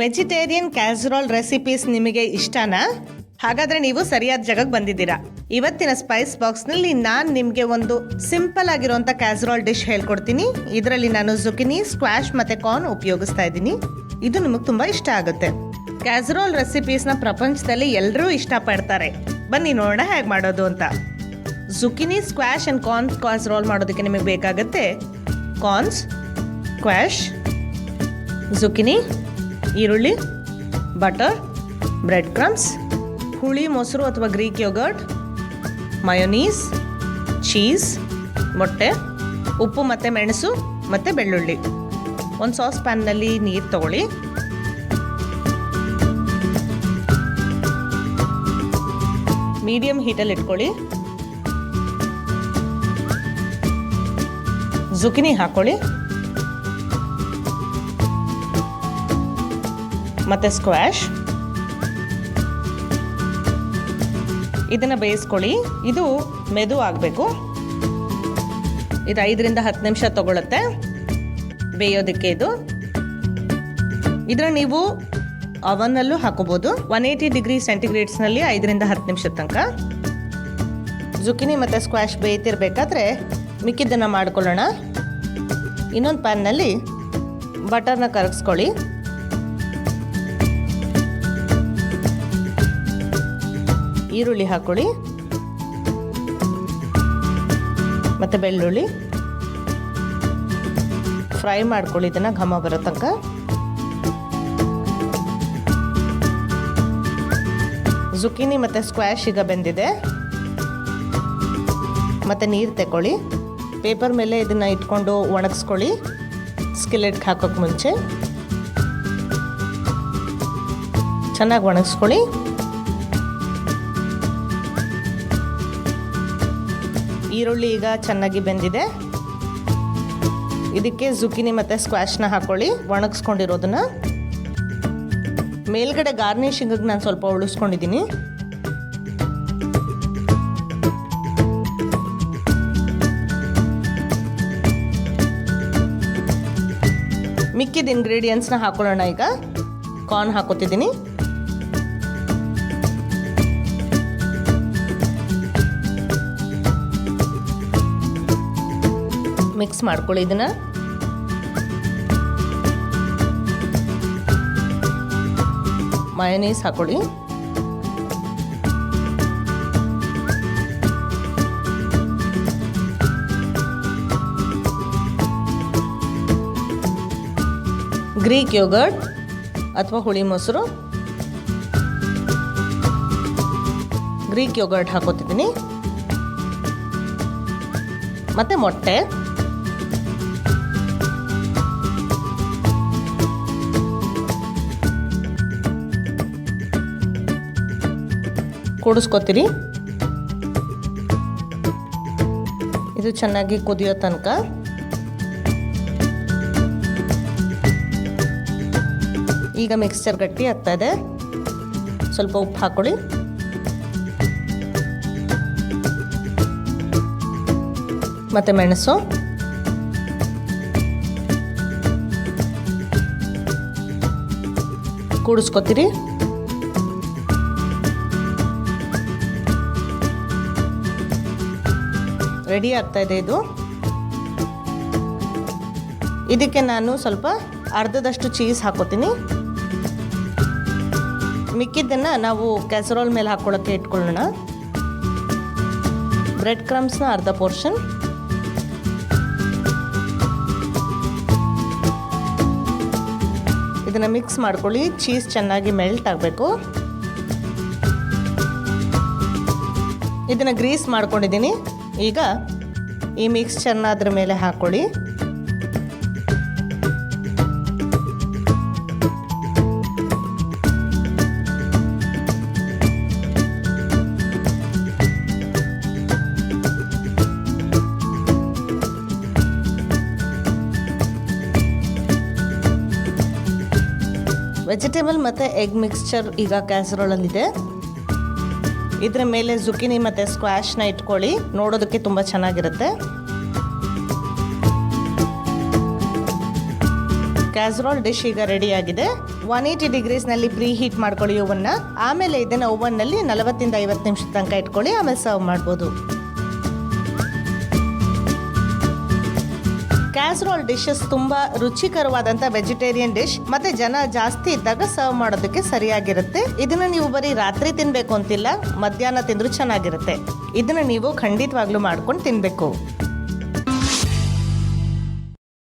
Vegetarian casserole recipes ನಿಮಗೆ ಇಷ್ಟನಾ? ಹಾಗಾದ್ರೆ ನೀವು ಸರಿಯಾದ ಜಾಗಕ್ಕೆ ಬಂದಿದ್ದೀರಾ. ಇವತ್ತಿನ ಸ್ಪೈಸ್ ಬಾಕ್ಸ್ನಲ್ಲಿ ನಾನು ನಿಮಗೆ ಒಂದು ಸಿಂಪಲ್ ಆಗಿರುವಂಥ ಕ್ಯಾಸರೋಲ್ ಡಿಶ್ ಹೇಳ್ಕೊಡ್ತೀನಿ. ಇದರಲ್ಲಿ ನಾನು ಜುಕಿನಿ ಸ್ಕ್ವಾಶ್ ಮತ್ತು ಕಾರ್ನ್ ಉಪಯೋಗಿಸ್ತಾ ಇದ್ದೀನಿ. ಇದು ನಿಮಗೆ ತುಂಬ ಇಷ್ಟ ಆಗುತ್ತೆ. ಕ್ಯಾಸರೋಲ್ ರೆಸಿಪೀಸ್ನ ಪ್ರಪಂಚದಲ್ಲಿ ಎಲ್ಲರೂ ಇಷ್ಟಪಡ್ತಾರೆ. ಬನ್ನಿ ನೋಡೋಣ ಹೇಗೆ ಮಾಡೋದು ಅಂತ. Zucchini squash and corn casserole ಮಾಡೋದಕ್ಕೆ ನಿಮಗೆ ಬೇಕಾಗುತ್ತೆ. ಕಾರ್ನ್ಸ್, ಸ್ಕ್ವಾಶ್ ಜುಕಿನಿ ಈರುಳ್ಳಿ ಬಟರ್ ಬ್ರೆಡ್ ಕ್ರಮ್ಸ್ ಹುಳಿ, ಮೊಸರು ಅಥವಾ ಗ್ರೀಕ್ ಯೋಗರ್ಟ್ ಮಯೋನೀಸ್ ಚೀಸ್ ಮೊಟ್ಟೆ, ಉಪ್ಪು ಮತ್ತು ಮೆಣಸು ಮತ್ತು ಬೆಳ್ಳುಳ್ಳಿ. ಒಂದು ಸಾಸ್ ಪ್ಯಾನ್ನಲ್ಲಿ ನೀರು ತಗೊಳ್ಳಿ. ಮೀಡಿಯಂ ಹೀಟಲ್ಲಿ ಇಟ್ಕೊಳ್ಳಿ. ಜುಕಿನಿ ಹಾಕೊಳ್ಳಿ. ಮತ್ತು ಸ್ಕ್ವ್ಯಾಷ್ ಇದನ್ನು ಬೇಯಿಸ್ಕೊಳ್ಳಿ. ಇದು ಮೆದು ಆಗಬೇಕು. ಇದು ಐದರಿಂದ ಹತ್ತು ನಿಮಿಷ ತಗೊಳುತ್ತೆ. ಬೇಯೋದಕ್ಕೆ ಇದು. ಇದರ ನೀವು ಅವನ್ನಲ್ಲೂ ಹಾಕೋಬೋದು. ಒನ್ ಏಯ್ಟಿ ಡಿಗ್ರಿ ಸೆಂಟಿಗ್ರೇಡ್ಸ್ನಲ್ಲಿ ಐದರಿಂದ ಹತ್ತು ನಿಮಿಷದ ತನಕ. ಜುಕಿನಿ ಮತ್ತು ಸ್ಕ್ವಾಷ್ ಬೇಯ್ತಿರ್ಬೇಕಾದ್ರೆ ಮಿಕ್ಕಿದ್ದನ್ನು ಮಾಡ್ಕೊಳ್ಳೋಣ. ಇನ್ನೊಂದು ಪ್ಯಾನ್ನಲ್ಲಿ ಬಟರ್ನ ಕರಗಿಸ್ಕೊಳ್ಳಿ ಈರುಳ್ಳಿ ಹಾಕೊಳ್ಳಿ. ಮತ್ತು ಬೆಳ್ಳುಳ್ಳಿ. ಫ್ರೈ ಮಾಡ್ಕೊಳ್ಳಿ, ಇದನ್ನು ಘಮ ಬರೋ ತನಕ. ಜುಕಿನಿ ಮತ್ತು ಸ್ಕ್ವಾಶ್ ಈಗ ಬೆಂದಿದೆ. ಮತ್ತು ನೀರು ತಗೊಳ್ಳಿ ಪೇಪರ್ ಮೇಲೆ ಇದನ್ನು ಇಟ್ಕೊಂಡು ಒಣಗಿಸ್ಕೊಳ್ಳಿ. ಸ್ಕಿಲೆಟ್ಗೆ ಹಾಕೋಕ್ಕೆ ಮುಂಚೆ. ಚೆನ್ನಾಗಿ ಒಣಗಿಸ್ಕೊಳ್ಳಿ. ಈರುಳ್ಳಿ ಈಗ ಚೆನ್ನಾಗಿ ಬೆಂದಿದೆ. ಇದಕ್ಕೆ ಜುಕಿನಿ ಮತ್ತು ಸ್ಕ್ವಾಶ್ನ ಹಾಕೊಳ್ಳಿ, ಒಣಗಿಸ್ಕೊಂಡಿರೋದನ್ನ. ಮೇಲ್ಗಡೆ ಗಾರ್ನಿಶಿಂಗಿಗೆ ನಾನು ಸ್ವಲ್ಪ ಉಳಿಸ್ಕೊಂಡಿದ್ದೀನಿ. ಮಿಕ್ಕಿದ ಇಂಗ್ರೀಡಿಯೆಂಟ್ಸ್ನ ಹಾಕೊಳ್ಳೋಣ ಈಗ. ಕಾರ್ನ್ ಹಾಕೋತಿದ್ದೀನಿ. ಮಿಕ್ಸ್ ಮಾಡ್ಕೊಳ್ಳಿ ಇದನ್ನು. ಮಯನೀಸ್ ಹಾಕೊಳ್ಳಿ ಗ್ರೀಕ್ ಯೋಗರ್ಟ್ ಅಥವಾ ಹುಳಿ ಮೊಸರು. ಗ್ರೀಕ್ ಯೋಗರ್ಟ್ ಹಾಕೋತಿದ್ದೀನಿ ಮತ್ತು ಮೊಟ್ಟೆ. ಕೂಡಿಸ್ಕೊತೀರಿ. ಇದು ಚೆನ್ನಾಗಿ ಕುದಿಯೋ ತನಕ. ಈಗ ಮಿಕ್ಸ್ಚರ್ ಗಟ್ಟಿ ಆಗ್ತಾ ಇದೆ. ಸ್ವಲ್ಪ ಉಪ್ಪು ಹಾಕೊಳ್ಳಿ. ಮತ್ತೆ ಮೆಣಸು. ಕೂಡಿಸ್ಕೊತೀರಿ. ರೆಡಿ ಆಗ್ತಾ ಇದೆ ಇದು. ಇದಕ್ಕೆ ನಾನು ಸ್ವಲ್ಪ ಅರ್ಧದಷ್ಟು ಚೀಸ್ ಹಾಕೋತೀನಿ. ಮಿಕ್ಕಿದ್ದನ್ನು ನಾವು ಕ್ಯಾಸರೋಲ್ ಮೇಲೆ ಹಾಕ್ಕೊಳ್ಳೋಕ್ಕೆ ಇಟ್ಕೊಳ್ಳೋಣ. ಬ್ರೆಡ್ ಕ್ರಮ್ಸ್ನ ಅರ್ಧ ಪೋರ್ಷನ್ ಇದನ್ನು ಮಿಕ್ಸ್ ಮಾಡ್ಕೊಳ್ಳಿ ಚೀಸ್ ಚೆನ್ನಾಗಿ ಮೆಲ್ಟ್ ಆಗಬೇಕು. ಇದನ್ನು ಗ್ರೀಸ್ ಮಾಡ್ಕೊಂಡಿದ್ದೀನಿ. ಈಗ ಈ ಮಿಕ್ಸ್ಚರ್ನ ಅದ್ರ ಮೇಲೆ ಹಾಕ್ಕೊಳ್ಳಿ ವೆಜಿಟೇಬಲ್ ಮತ್ತು ಎಗ್ ಮಿಕ್ಸ್ಚರ್ ಈಗ ಕ್ಯಾಸರೋಳಲ್ಲಿದೆ ಇದರ ಮೇಲೆ ಜುಕಿನಿ ಮತ್ತು ಸ್ಕ್ವಾಶ್ನ ಇಟ್ಕೊಳ್ಳಿ. ನೋಡೋದಕ್ಕೆ ತುಂಬ ಚೆನ್ನಾಗಿರುತ್ತೆ. ಕ್ಯಾಸರೋಲ್ ಡಿಶ್ ಈಗ ರೆಡಿ ಆಗಿದೆ. ಒನ್ ಏಯ್ಟಿ ಡಿಗ್ರೀಸ್ನಲ್ಲಿ ಪ್ರೀ ಹೀಟ್ ಮಾಡ್ಕೊಳ್ಳಿ ಓವನ್ನ ಆಮೇಲೆ ಇದನ್ನ ಓವನ್ನಲ್ಲಿ ನಲವತ್ತಿಂದ ಐವತ್ತು ನಿಮಿಷ ತನಕ ಇಟ್ಕೊಳ್ಳಿ, ಆಮೇಲೆ ಸರ್ವ್ ಮಾಡ್ಬೋದು. ಕ್ಯಾಸ್ರೋಲ್ ಡಿಶಸ್ ತುಂಬಾ ರುಚಿಕರವಾದಂತ ವೆಜಿಟೇರಿಯನ್ ಡಿಶ್ ಮತ್ತೆ ಜನ ಜಾಸ್ತಿ ಇದ್ದಾಗ ಸರ್ವ್ ಮಾಡೋದಕ್ಕೆ ಸರಿಯಾಗಿರುತ್ತೆ. ಇದನ್ನ ನೀವು ಬರೀ ರಾತ್ರಿ ತಿನ್ಬೇಕು ಅಂತಿಲ್ಲ, ಮಧ್ಯಾಹ್ನ ತಿಂದ್ರು ಚೆನ್ನಾಗಿರುತ್ತೆ. ಇದನ್ನ ನೀವು ಖಂಡಿತವಾಗ್ಲೂ ಮಾಡ್ಕೊಂಡು ತಿನ್ಬೇಕು.